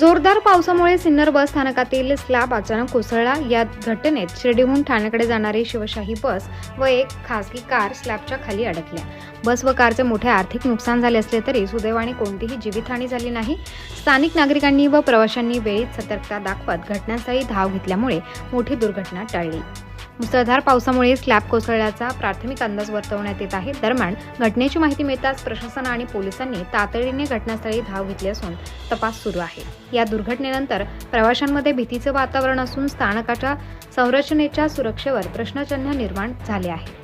जोरदार पावसामुळे सिन्नर बस स्थानकातील स्लॅब अचानक कोसळला. या घटनेत शिर्डीहून ठाण्याकडे जाणारी शिवशाही बस व एक खासगी कार स्लॅबच्या खाली अडकल्या. बस व कारचे मोठे आर्थिक नुकसान झाले असले तरी सुदैवाने कोणतीही जीवितहानी झाली नाही. स्थानिक नागरिकांनी व प्रवाशांनी वेळीत सतर्कता दाखवत घटनास्थळी धाव घेतल्यामुळे मोठी दुर्घटना टळली. मुसळधार पावसामुळे स्लॅब कोसळल्याचा प्राथमिक अंदाज वर्तवण्यात येत आहे. दरम्यान घटनेची माहिती मिळताच प्रशासन आणि पोलिसांनी तातडीने घटनास्थळी धाव घेतली असून तपास सुरू आहे. या दुर्घटनेनंतर प्रवाशांमध्ये भीतीचं वातावरण असून स्थानकाच्या संरचनेच्या सुरक्षेवर प्रश्नचिन्ह निर्माण झाले आहे.